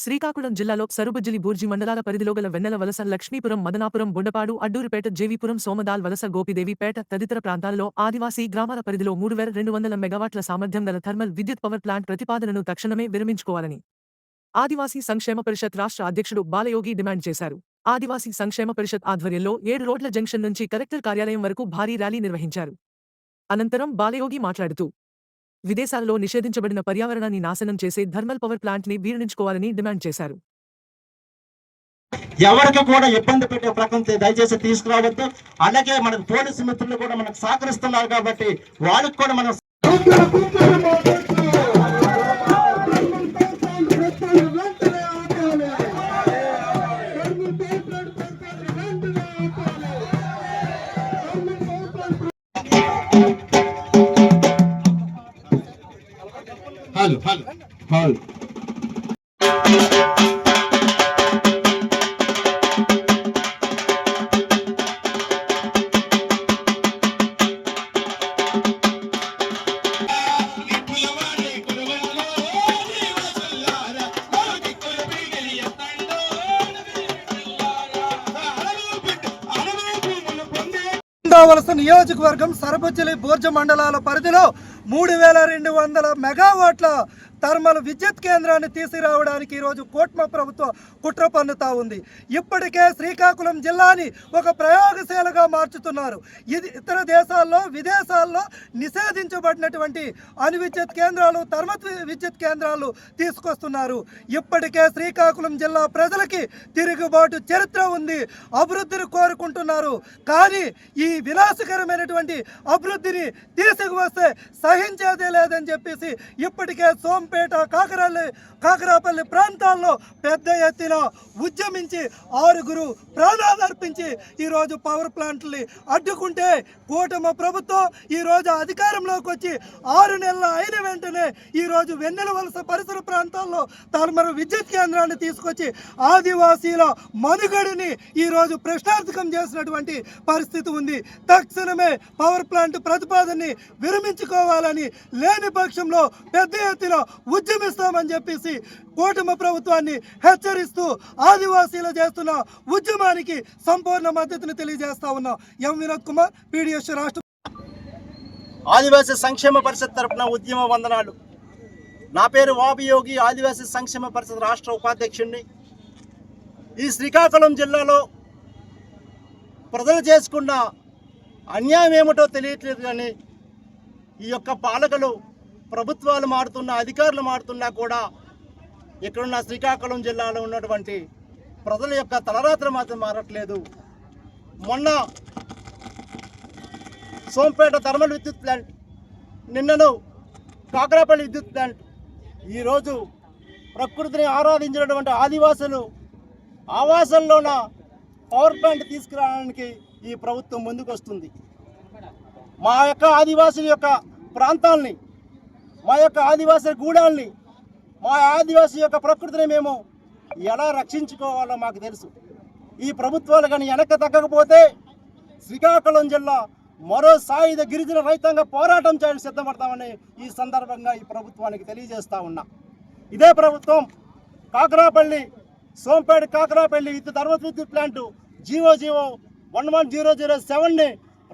శ్రీకాకుళం జిల్లాలో సరుబజ్జిలి బూర్జి మండలాల పరిధిలో గల వెన్నెల వలస లక్ష్మీపురం మదనాపురం బొండపాడు అడ్డూరుపేట జేవీపురం సోమదాల్ వలస గోపిదేవిపేట తదితర ప్రాంతాలలో ఆదివాసీ గ్రామాల పరిధిలో మూడు వేల రెండు వందల మెగావాట్ల సామర్థ్యం గల థర్మల్ విద్యుత్ పవర్ ప్లాంట్ ప్రతిపాదనను తక్షణమే విరమించుకోవాలని ఆదివాసీ సంక్షేమ పరిషత్ రాష్ట్ర అధ్యక్షుడు బాలయోగి డిమాండ్ చేశారు. ఆదివాసీ సంక్షేమ పరిషత్ ఆధ్వర్యంలో ఏడు రోడ్ల జంక్షన్ నుంచి కలెక్టర్ కార్యాలయం వరకు భారీ ర్యాలీ నిర్వహించారు. అనంతరం బాలయోగి మాట్లాడుతూ విదేశాలలో నిషేధించబడిన పర్యావరణాన్ని నాశనం చేసే థర్మల్ పవర్ ప్లాంట్ని వీరణించుకోవాలని డిమాండ్ చేశారు. ఎవరికి కూడా ఇబ్బంది పెట్టే ప్రకృతి దయచేసి తీసుకురావద్దు. అలాగే మన పోలీసు మిత్రులు కూడా మనకు సహకరిస్తున్నారు కాబట్టి వాళ్ళకి కూడా మనం హలో హలో హలో ఉండవలసిన నియోజకవర్గం సరబుజ్జలి బోర్జ మండలాల పరిధిలో మూడు వేల రెండు వందల మెగావాట్ల థర్మల్ విద్యుత్ కేంద్రాన్ని తీసుకురావడానికి ఈరోజు కూట్మ ప్రభుత్వం కుట్ర పన్నుతా ఉంది. ఇప్పటికే శ్రీకాకుళం జిల్లాని ఒక ప్రయోగశాలగా మార్చుతున్నారు. ఇది ఇతర దేశాల్లో విదేశాల్లో నిషేధించబడినటువంటి అణు విద్యుత్ కేంద్రాలు థర్మల్ విద్యుత్ కేంద్రాలు తీసుకొస్తున్నారు. ఇప్పటికే శ్రీకాకుళం జిల్లా ప్రజలకి తిరుగుబాటు చరిత్ర ఉంది. అభివృద్ధిని కోరుకుంటున్నారు. కానీ ఈ వినాశకరమైనటువంటి అభివృద్ధిని తీసుకువస్తే సహించేదే లేదని చెప్పేసి ఇప్పటికే సోంపేట కాకరల్లి కాకరాపల్లి ప్రాంతాల్లో పెద్ద ఎత్తున ఉద్యమించి ఆరుగురు ప్రాణాలు అర్పించి ఈరోజు పవర్ ప్లాంట్ని అడ్డుకుంటే కూటమి ప్రభుత్వం ఈరోజు అధికారంలోకి వచ్చి ఆరు నెలలు అయిన వెంటనే ఈరోజు వెన్నెల వలస పరిసర ప్రాంతాల్లో తాను విద్యుత్ కేంద్రాన్ని తీసుకొచ్చి ఆదివాసీల మనుగడిని ఈరోజు ప్రశ్నార్థకం చేసినటువంటి పరిస్థితి ఉంది. తక్షణమే పవర్ ప్లాంట్ ప్రతిపాదనని విరమించుకోవాలని లేని పక్షంలో పెద్ద ఎత్తున ఉద్యమిస్తామని చెప్పేసి కూటమి ప్రభుత్వాన్ని హెచ్చరిస్తూ ఆదివాసీలు చేస్తున్న ఉద్యమానికి సంపూర్ణ మద్దతును తెలియజేస్తా ఉన్నాం. ఎం వినోద్ కుమార్ పీడిఎస్ రాష్ట్ర ఆదివాసీ సంక్షేమ పరిషత్ తరఫున ఉద్యమ వందనాలు. నా పేరు వాబియోగి ఆదివాసీ సంక్షేమ పరిషత్ రాష్ట్ర ఉపాధ్యక్షుడిని ఈ శ్రీకాకుళం జిల్లాలో ప్రజలు చేసుకున్న అన్యాయం ఏమిటో తెలియట్లేదు కానీ ఈ యొక్క పాలకులు ప్రభుత్వాలు మారుతున్న అధికారులు మారుతున్నా కూడా ఇక్కడున్న శ్రీకాకుళం జిల్లాలో ఉన్నటువంటి ప్రజల యొక్క తలరాత్ర మాత్రం మారట్లేదు. మొన్న సోంపేట థర్మల్ విద్యుత్ ప్లాంట్ నిన్నను కాకరాపల్లి విద్యుత్ ప్లాంట్ ఈరోజు ప్రకృతిని ఆరాధించినటువంటి ఆదివాసులు ఆవాసంలోన పవర్ ప్లాంట్ తీసుకురావడానికి ఈ ప్రభుత్వం ముందుకు వస్తుంది మా యొక్క ఆదివాసుల యొక్క ప్రాంతాల్ని మా యొక్క ఆదివాసీ గూడాల్ని మా ఆదివాసి యొక్క ప్రకృతిని మేము ఎలా రక్షించుకోవాలో మాకు తెలుసు. ఈ ప్రభుత్వాలు కానీ వెనక్కి తగ్గకపోతే శ్రీకాకుళం జిల్లా మరో సాయుధ గిరిజన రైతాంగ పోరాటం చేయడానికి సిద్ధపడతామని ఈ సందర్భంగా ఈ ప్రభుత్వానికి తెలియజేస్తా ఉన్నా. ఇదే ప్రభుత్వం కాకరాపల్లి సోంపేట కాకరాపల్లి విద్యుత్ ధర్మత్ విద్యుత్ plant GO GO one one zero zero సెవెన్ని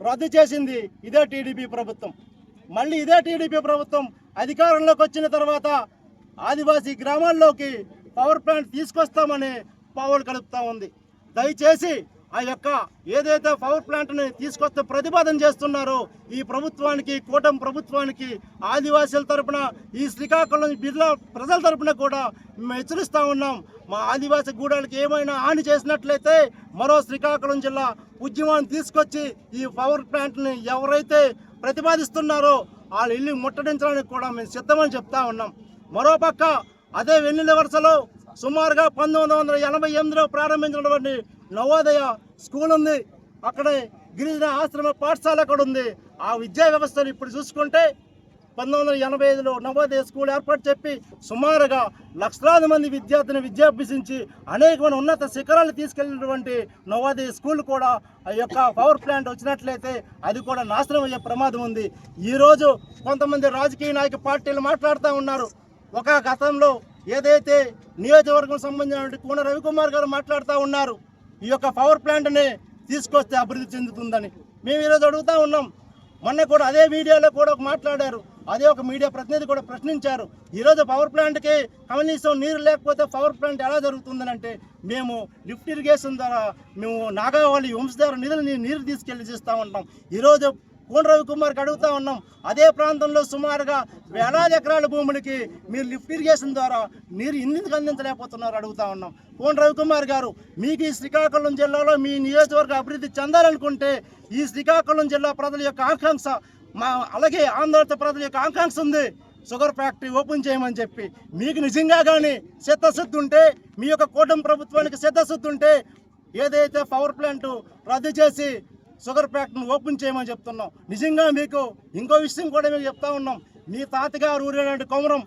రద్దు చేసింది ఇదే టీడీపీ ప్రభుత్వం. మళ్ళీ ఇదే టీడీపీ ప్రభుత్వం అధికారంలోకి వచ్చిన తర్వాత ఆదివాసీ గ్రామాల్లోకి పవర్ ప్లాంట్ తీసుకొస్తామని పావులు కలుపుతా ఉంది. దయచేసి ఆ యొక్క ఏదైతే పవర్ ప్లాంట్ని తీసుకొస్తే ప్రతిపాదన చేస్తున్నారో ఈ ప్రభుత్వానికి కూటమి ప్రభుత్వానికి ఆదివాసీల తరపున ఈ శ్రీకాకుళం బిర్లా ప్రజల తరపున కూడా మేము హెచ్చరిస్తూ ఉన్నాం. మా ఆదివాసీ గూడాలకి ఏమైనా హాని చేసినట్లయితే మరో శ్రీకాకుళం జిల్లా ఉద్యమాన్ని తీసుకొచ్చి ఈ పవర్ ప్లాంట్ని ఎవరైతే ప్రతిపాదిస్తున్నారో వాళ్ళ ఇల్లు ముట్టడించడానికి కూడా మేము సిద్ధమని చెప్తా ఉన్నాం. మరోపక్క అదే వెన్నెల వరుసలో సుమారుగా పంతొమ్మిది వందల ఎనభై ఎనిమిదిలో ప్రారంభించినటువంటి నవోదయ స్కూల్ ఉంది. అక్కడే గిరిజన ఆశ్రమ పాఠశాల కూడా ఉంది. ఆ విద్యా వ్యవస్థను ఇప్పుడు చూసుకుంటే పంతొమ్మిది వందల ఎనభై ఐదులో నవోదయ స్కూల్ ఏర్పాటు చెప్పి సుమారుగా లక్షలాది మంది విద్యార్థిని విద్యాభ్యసించి అనేకమైన ఉన్నత శిఖరాలు తీసుకెళ్ళినటువంటి నవోదయ స్కూల్ కూడా ఆ యొక్క పవర్ ప్లాంట్ వచ్చినట్లయితే అది కూడా నాశనం అయ్యే ప్రమాదం ఉంది. ఈరోజు కొంతమంది రాజకీయ నాయక పార్టీలు మాట్లాడుతూ ఉన్నారు. ఒక గతంలో ఏదైతే నియోజకవర్గం సంబంధించిన కూన రవికుమార్ గారు మాట్లాడుతూ ఉన్నారు. ఈ యొక్క పవర్ ప్లాంట్ని తీసుకొస్తే అభివృద్ధి చెందుతుందని. మేము ఈరోజు అడుగుతా ఉన్నాం. మొన్న కూడా అదే మీడియాలో కూడా ఒక మాట్లాడారు. అదే ఒక మీడియా ప్రతినిధి కూడా ప్రశ్నించారు ఈరోజు పవర్ ప్లాంట్కి కనీసం నీరు లేకపోతే పవర్ ప్లాంట్ ఎలా జరుగుతుందని అంటే మేము లిఫ్ట్ ఇరిగేషన్ ద్వారా మేము నాగావళి వంశధార నిధులు నీరు తీసుకెళ్ళి చేస్తూ ఉంటాం ఈరోజు కోన రవికుమార్కి అడుగుతా ఉన్నాం అదే ప్రాంతంలో సుమారుగా వేలాది ఎకరాల భూములకి మీరు లిఫ్ట్ ఇరిగేషన్ ద్వారా నీరు ఎందుకు అందించలేకపోతున్నారు అడుగుతా ఉన్నాం. కోన రవికుమార్ గారు మీకు ఈ శ్రీకాకుళం జిల్లాలో మీ నియోజకవర్గ అభివృద్ధి చెందాలనుకుంటే ఈ శ్రీకాకుళం జిల్లా ప్రజల యొక్క ఆకాంక్ష మా అలాగే ఆంధ్రప్రదేశ్ ప్రజల యొక్క ఆకాంక్ష ఉంది. షుగర్ ఫ్యాక్టరీ ఓపెన్ చేయమని చెప్పి. మీకు నిజంగా కానీ సిద్ధశుద్ధి ఉంటే మీ యొక్క కూటమి ప్రభుత్వానికి సిద్ధశుద్ధి ఉంటే ఏదైతే పవర్ ప్లాంట్ రద్దు చేసి షుగర్ ఫ్యాక్టరీని ఓపెన్ చేయమని చెప్తున్నాం. నిజంగా మీకు ఇంకో విషయం కూడా మీకు చెప్తా ఉన్నాం. మీ తాతగారు ఊరినటువంటి కొమరం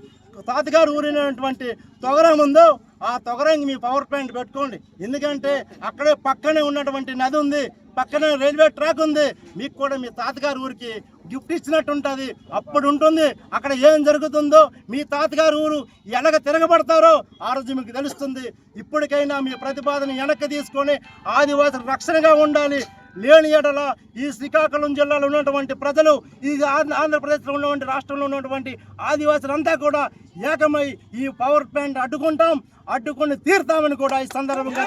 తాతగారు ఊరినటువంటి తొగరం ఉందో ఆ తొగరంగి మీ పవర్ ప్లాంట్ పెట్టుకోండి. ఎందుకంటే అక్కడే పక్కనే ఉన్నటువంటి నది ఉంది పక్కనే రైల్వే ట్రాక్ ఉంది. మీకు కూడా మీ తాతగారు ఊరికి గిఫ్ట్ ఇచ్చినట్టు ఉంటుంది అప్పుడు ఉంటుంది అక్కడ ఏం జరుగుతుందో మీ తాతగారు ఊరు ఎలాగ తిరగబడతారో ఆ రోజు మీకు తెలుస్తుంది. ఇప్పటికైనా మీ ప్రతిపాదన వెనక్కి తీసుకొని ఆదివాసులు రక్షణగా ఉండాలి. లేని ఎడల ఈ శ్రీకాకుళం జిల్లాలో ఉన్నటువంటి ప్రజలు ఈ ఆంధ్రప్రదేశ్లో ఉన్నటువంటి రాష్ట్రంలో ఉన్నటువంటి ఆదివాసులంతా కూడా ఏకమై ఈ పవర్ ప్లాంట్ అడ్డుకుంటాం అడ్డుకొని తీరుతామని కూడా ఈ సందర్భంగా